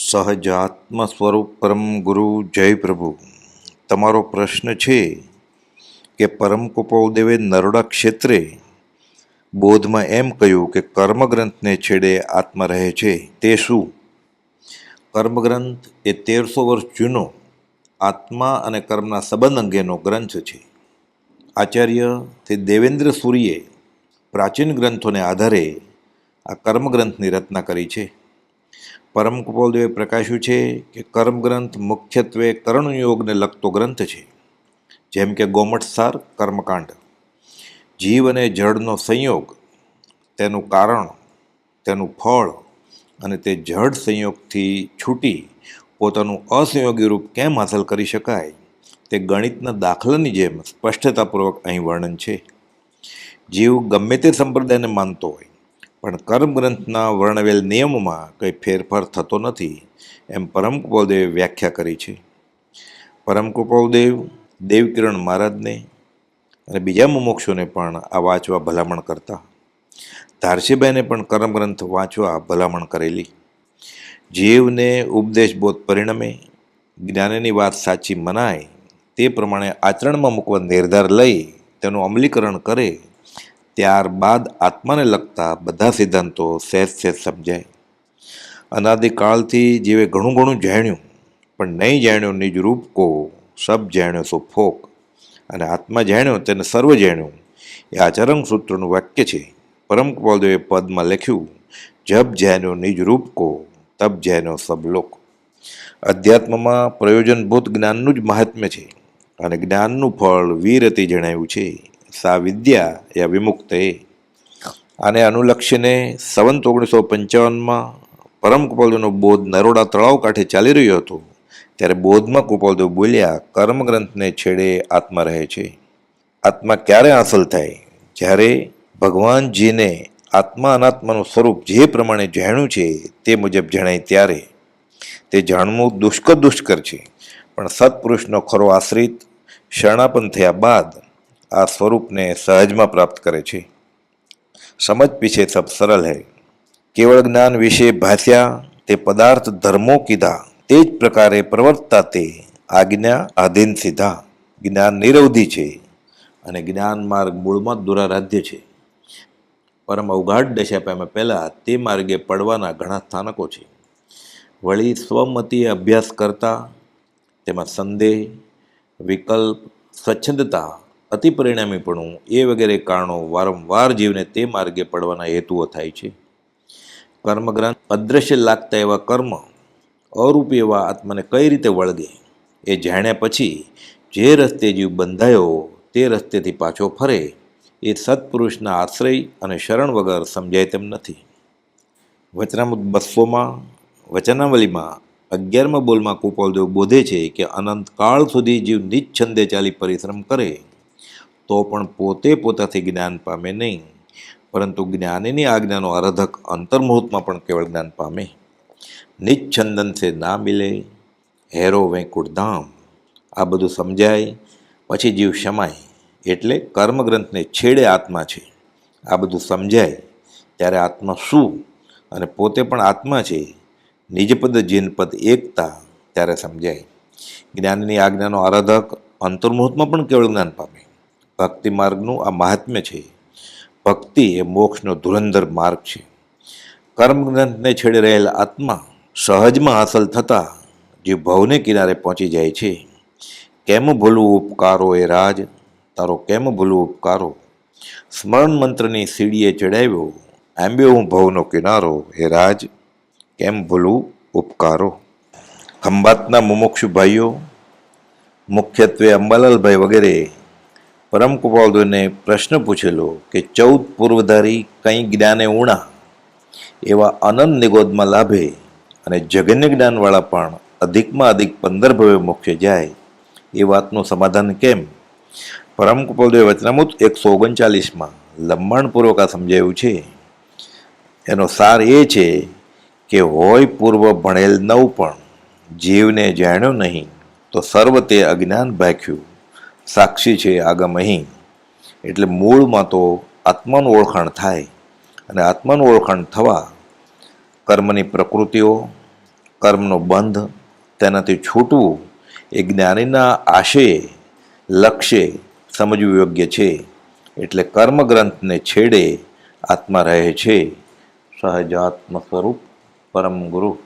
સહજાત્મ સ્વરૂપ પરમ ગુરુ જય પ્રભુ તમારો પ્રશ્ન છે કે પરમ કુપોદેવે નરોડા ક્ષેત્રે બોધમાં એમ કહ્યું કે કર્મગ્રંથને છેડે આત્મા રહે છે, તે શું? કર્મગ્રંથ એ તેરસો વર્ષ જૂનો આત્મા અને કર્મના સંબંધ અંગેનો ગ્રંથ છે. આચાર્ય તે દેવેન્દ્ર સૂરીએ પ્રાચીન ગ્રંથોને આધારે આ કર્મગ્રંથની રચના કરી છે. પરમ કુપોલદેવે પ્રકાશ્યું છે કે કર્મગ્રંથ મુખ્યત્વે કર્ણયોગને લગતો ગ્રંથ છે. જેમ કે ગોમટસાર કર્મકાંડ. જીવ અને જળનો સંયોગ, તેનું કારણ, તેનું ફળ અને તે જડ સંયોગથી છૂટી પોતાનું અસંયોગી રૂપ કેમ હાંસલ કરી શકાય? તે ગણિતના દાખલાની જેમ સ્પષ્ટતાપૂર્વક અહીં વર્ણન છે. જીવ ગમે તે સંપ્રદાયને માનતો હોય પણ કર્મગ્રંથના વર્ણવેલ નિયમોમાં કંઈ ફેરફાર થતો નથી, એમ પરમ કૃપાલદેવે વ્યાખ્યા કરી છે. પરમ કૃપાલદેવ દેવકિરણ મહારાજને અને બીજા મુમોક્ષોને પણ આ વાંચવા ભલામણ કરતા. ધારસીબાઈને પણ કર્મગ્રંથ વાંચવા ભલામણ કરેલી. જીવને ઉપદેશબોધ પરિણમે, જ્ઞાનની વાત સાચી મનાય, તે પ્રમાણે આચરણમાં મૂકવા નિર્ધાર લઈ તેનું અમલીકરણ કરે ત્યારબાદ આત્માને લગતા બધા સિદ્ધાંતો સહેજ સહેજ સમજાય. અનાદિકાળથી જીવે ઘણું ઘણું જાણ્યું, પણ નહીં જાણ્યો નિજ રૂપ કો, સબ જાણ્યો સો ફોક. અને આત્મા જાણ્યો તેને સર્વ જાણ્યું. એ આચરણ સૂત્રનું વાક્ય છે. પરમ કૃપાલદેવે પદમાં લખ્યું, જબ જાણ્યો નિજ રૂપ કો, તબ જાણ્યો સબ લોક. અધ્યાત્મમાં પ્રયોજનભૂત જ્ઞાનનું જ મહાત્મ્ય છે. અને જ્ઞાનનું ફળ વીરતી જણાવ્યું છે. સા વિદ્યા યા વિમુક્ત આને અનુલક્ષીને સંવંત ઓગણીસો પંચાવનમાં પરમ કૃપાલદેવનો બોધ નરોડા તળાવ કાંઠે ચાલી રહ્યો હતો ત્યારે બોધમાં કૃપાલદેવ બોલ્યા કર્મગ્રંથને છેડે આત્મા રહે છે આત્મા ક્યારે હાંસલ થાય જ્યારે ભગવાનજીને આત્મા અનાત્માનું સ્વરૂપ જે પ્રમાણે જાણ્યું છે તે મુજબ જણાય ત્યારે તે જાણવું દુષ્કર દુષ્કર છે પણ સત્પુરુષનો ખરો આશ્રિત શરણાપન થયા બાદ આ સ્વરૂપને સહજમાં પ્રાપ્ત કરે છે. સમજ પીછે સબ સરળ હૈ. કેવળ જ્ઞાન વિશે ભાષ્યા તે પદાર્થ ધર્મો કીધા. તે જ પ્રકારે પ્રવર્તતા તે આજ્ઞા આધીન સીધા. જ્ઞાન નિરવધિ છે અને જ્ઞાન માર્ગ મૂળમાં દુરારાધ્ય છે. પરમ અવઘાટ દશા પામ્યા પહેલાં તે માર્ગે પડવાના ઘણા સ્થાનકો છે. વળી સ્વમતી અભ્યાસ કરતા, તેમાં સંદેહ, વિકલ્પ, સ્વચ્છંદતા અતિ પરિણામીપણું એ વગેરે કારણો વારંવાર જીવને તે માર્ગે પડવાના હેતુઓ થાય છે. કર્મગ્રંથ અદ્રશ્ય લાગતા એવા કર્મ અરૂપી એવા આત્માને કઈ રીતે વળગે એ જાણ્યા પછી જે રસ્તે જીવ બંધાયો તે રસ્તેથી પાછો ફરે એ સત્પુરુષના આશ્રય અને શરણ વગર સમજાય તેમ નથી. વચનામૃત બસોમાં, વચનાવલીમાં, અગિયારમા બોલમાં કુપોલદેવ બોધે છે કે અનંતકાળ સુધી જીવ નિચ્છંદે ચાલી પરિશ્રમ કરે તો પણ પોતે પોતાથી જ્ઞાન પામે નહીં. પરંતુ જ્ઞાનીની આજ્ઞાનો આરાધક અંતર્મુહૂર્તમાં પણ કેવળ જ્ઞાન પામે. નિચ્છંદન સે ના મિલે, હેરો વૈકુંઠધામ આ બધું સમજાય, પછી જીવ શમાય. એટલે કર્મગ્રંથને છેડે આત્મા છે. આ બધું સમજાય, ત્યારે આત્મા શું અને પોતે પણ આત્મા છે? નિજપદ, જીનપદ, એકતા, ત્યારે સમજાય. જ્ઞાનની આજ્ઞાનો આરાધક અંતર્મુહૂર્તમાં પણ કેવળ જ્ઞાન પામે. ભક્તિ માર્ગનું આ મહાત્મ્ય છે. ભક્તિ એ મોક્ષનો ધુરંધર માર્ગ છે. કર્મગ્રંથને છેડે રહેલ આત્મા સહજમાં હાંસલ થતાં જે ભવને કિનારે પહોંચી જાય છે. કેમ ભૂલવું ઉપકારો એ રાજ? તારો કેમ ભૂલવું ઉપકારો? સ્મરણ મંત્રની સીડીએ ચડાવ્યો, આંબ્યો હું ભવનો કિનારો એ રાજ. કેમ ભૂલવું ઉપકારો? ખંભાતના મુમુક્ષુ ભાઈઓ, મુખ્યત્વે અંબાલાલભાઈ વગેરે પરમ કૃપાલદેવને પ્રશ્ન પૂછેલો કે ચૌદ પૂર્વધારી કંઈ જ્ઞાને ઉણા એવા અનંત નિગોદમાં લાભે અને જગન્ય જ્ઞાનવાળા પણ અધિકમાં અધિક પંદર ભવે મોક્ષે જાય, એ વાતનું સમાધાન કેમ? પરમ કૃપાલદેવ વચનામૃત એકસો ઓગણચાલીસમાં લંબાણપૂર્વક આ સમજાયું છે. એનો સાર એ છે કે હોય પૂર્વ ભણેલ નવ પણ જીવને જાણ્યો નહીં, તો સર્વ તે અજ્ઞાન ભાખ્યું. સાક્ષી છે આગમ અહીં. એટલે મૂળમાં તો આત્માનું ઓળખાણ થાય અને આત્માનું ઓળખાણ થવા કર્મની પ્રકૃતિઓ, કર્મનો બંધ, તેનાથી છૂટવું એ જ્ઞાનીના આશયે, લક્ષ્ય સમજવું યોગ્ય છે. એટલે કર્મગ્રંથને છેડે આત્મા રહે છે. સહજાત્મ સ્વરૂપ પરમ ગુરુ.